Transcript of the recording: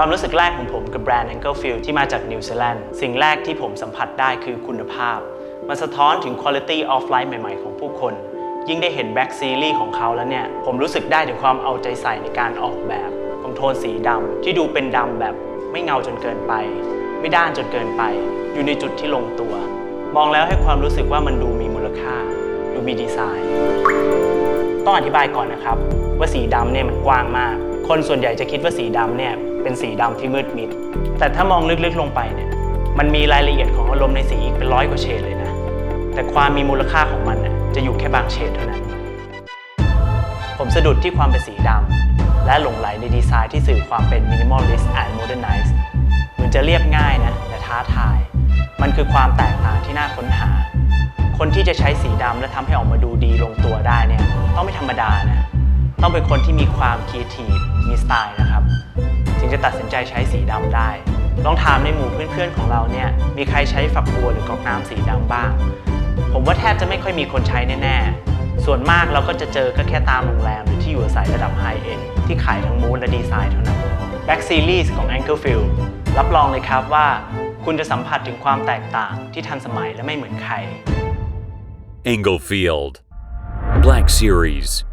ความรู้สึกแรกของผมกับแบรนด์ Angelfield ที่มาจากนิวซีแลนด์สิ่งแรกที่ผมสัมผัสได้คือคุณภาพ มันสะท้อนถึง quality of life ใหม่ ๆ ของผู้คน ยิ่งได้เห็น Back Series ของเขาแล้วเนี่ย ผมรู้สึกได้ถึงความเอาใจใส่ในการออกแบบของโทนสีดำที่ดูเป็นดำแบบไม่เงาจนเกินไป ไม่ด้านจนเกินไป อยู่ในจุดที่ลงตัว มองแล้วให้ความรู้สึกว่ามันดูมีมูลค่า ดูมีดีไซน์ ต้องอธิบายก่อนนะครับ ว่าสีดำเนี่ยมันกว้างมาก คนส่วนใหญ่จะคิดว่าสีดำเนี่ยเป็นสีดำที่มืดมิด แต่ถ้ามองลึกๆลงไปเนี่ยมันมีรายละเอียดของอารมณ์ในสีอีกเป็นร้อยกว่าเฉดเลยนะ แต่ความมีมูลค่าของมันน่ะจะอยู่แค่บางเฉดเท่านั้น ผมสะดุดที่ความเป็นสีดำและหลงไหลในดีไซน์ที่สื่อความเป็น minimalist and modernized เหมือนจะเรียบง่ายนะแต่ท้าทาย มันคือความแตกต่างที่น่าค้นหา คนที่จะใช้สีดำและทำให้ออกมาดูดีลงตัวได้เนี่ย ต้องไม่ธรรมดานะ ต้องเป็นคนที่มีความคิดทีมีสไตล์นะครับ ถึงจะตัดสินใจใช้สีดำได้ ลองถามในหมู่เพื่อนๆของเราเนี่ยมีใครใช้ฝักบัวหรือก๊อกน้ำสีดำบ้าง ผมว่าแทบจะไม่ค่อยมีคนใช้แน่ๆ ส่วนมากเราก็จะเจอก็แค่ตามโรงแรมหรือที่อยู่อาศัยระดับไฮเอ็นที่ขายทั้งมูดและดีไซน์เท่านั้น Back Series ของ Anchorfield รับรองเลยครับว่า คุณจะสัมผัสถึงความแตกต่างที่ทันสมัยและไม่เหมือนใคร Englefield. Black Series.